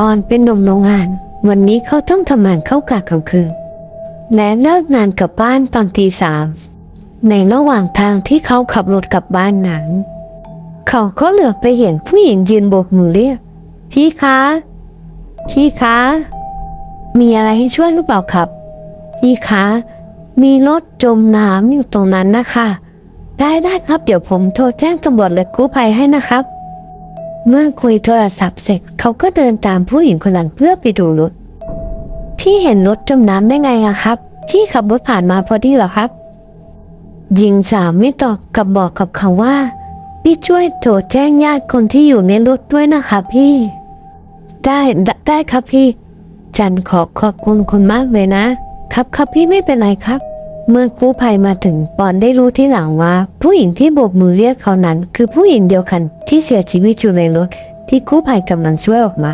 ปอนเป็นหนุ่มโรงงาน วันนี้เขาต้องทำงานเข้ากะกลางคืนและเลิกงานกลับบ้านตอนตีสามในระหว่างทางที่เขาขับรถกลับบ้านนั้น เขาก็เหลือไปเห็นผู้หญิงยืนโบกมือเรียกพี่คะพี่คะมีอะไรให้ช่วยหรือเปล่าครับ พี่คะมีรถจมน้ำอยู่ตรงนั้นนะคะ ได้ได้ครับเดี๋ยวผมโทรแจ้งตำรวจและกู้ภัยให้นะครับ เมื่อคุยโทรศัพท์เสร็จเขาก็เดินตามผู้หญิงคนนั้นเพื่อไปดูรถ พี่เห็นรถจมน้ำได้ไงอะครับ พี่ขับรถผ่านมาพอดีเหรอครับหญิงสาวไม่ตอบกับบอกกับเขาว่า พี่ช่วยโทรแจ้งญาติคนที่อยู่ในรถด้วยนะคะพี่ ได้ได้ได้ครับพี่ จันขอขอบคุณคุณมากเลยนะ ครับครับพี่ไม่เป็นไรครับ เมื่อกู้ภัยมาถึงปอนได้รู้ที่หลังว่า ผู้หญิงที่โบกมือเรียกเขานั้น คือผู้หญิงเดียวกันที่เสียชีวิตอยู่ในรถที่กู้ภัยกำลังช่วยออกมา